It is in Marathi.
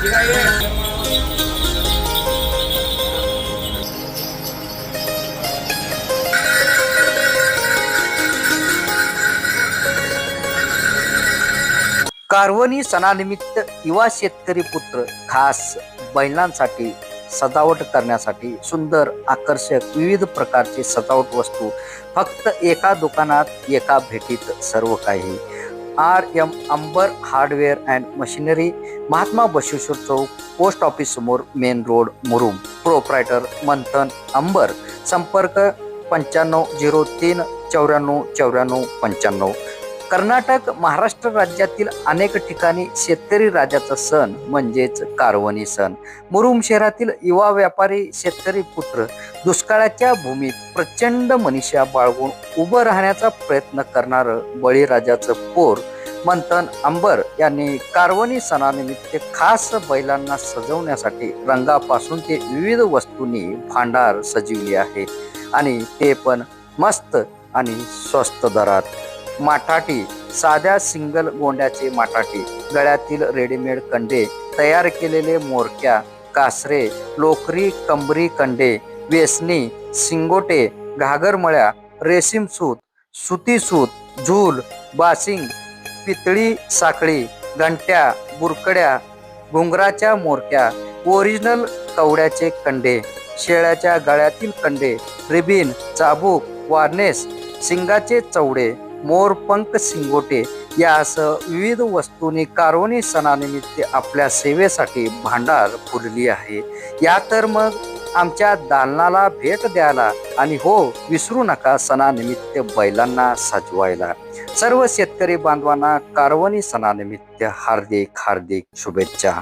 कारवनी सणानिमित्त युवा शेतकरी पुत्र खास बैलांसाठी सजावट करण्यासाठी सुंदर आकर्षक विविध प्रकारची सजावट वस्तू फक्त एका दुकानात एका भेटीत सर्व काही. R M Ambar hardware and machinery Mahatma Basaveshwar Chowk post office समोर main road Murum. Proprietor Manthan Ambar. संपर्क पंच्याण्णव झिरो तीन चौऱ्याण्णव चौऱ्याण्णव पंच्याण्णव. कर्नाटक महाराष्ट्र राज्यातील अनेक ठिकाणी शेतकरी राजाचा सण म्हणजेच कारवणी सण. मुरुम शहरातील युवा व्यापारी शेतकरी पुत्र दुष्काळाच्या भूमीत प्रचंड मनीषा बाळगून उभं राहण्याचा प्रयत्न करणारं बळीराजाचं पोर मंथन अंबर यांनी कारवणी सणानिमित्त खास बैलांना सजवण्यासाठी रंगापासून ते विविध वस्तूंनी भांडार सजविले आहे. आणि ते पण मस्त आणि स्वस्त दरात. माठाटी साध्या सिंगल गोंड्याचे माठाटी गळ्यातील रेडीमेड कंडे तयार केलेले मोरक्या कासरे लोकरी कंबरी कंडे वेसणी सिंगोटे घागरमळ्या रेशीम सूत सुती सूत झूल बासिंग पितळी साखळी घंट्या बुरकड्या घुंगराच्या मोरक्या ओरिजिनल कवड्याचे कंडे शेळ्याच्या गळ्यातील कंडे रिबीन चाबूक वार्नेस सिंगाचे चवडे मोरपंख सिंगोटे असं विविध वस्तूंनी कारवणी सणानिमित्त आपल्या सेवेसाठी भांडार फुलली आहे. या तर मग आमच्या दालनाला भेट द्यायला आणि हो विसरू नका सणानिमित्त बैलांना सजवायला. सर्व शेतकरी बांधवांना कारवणी सणानिमित्त हार्दिक हार्दिक शुभेच्छा.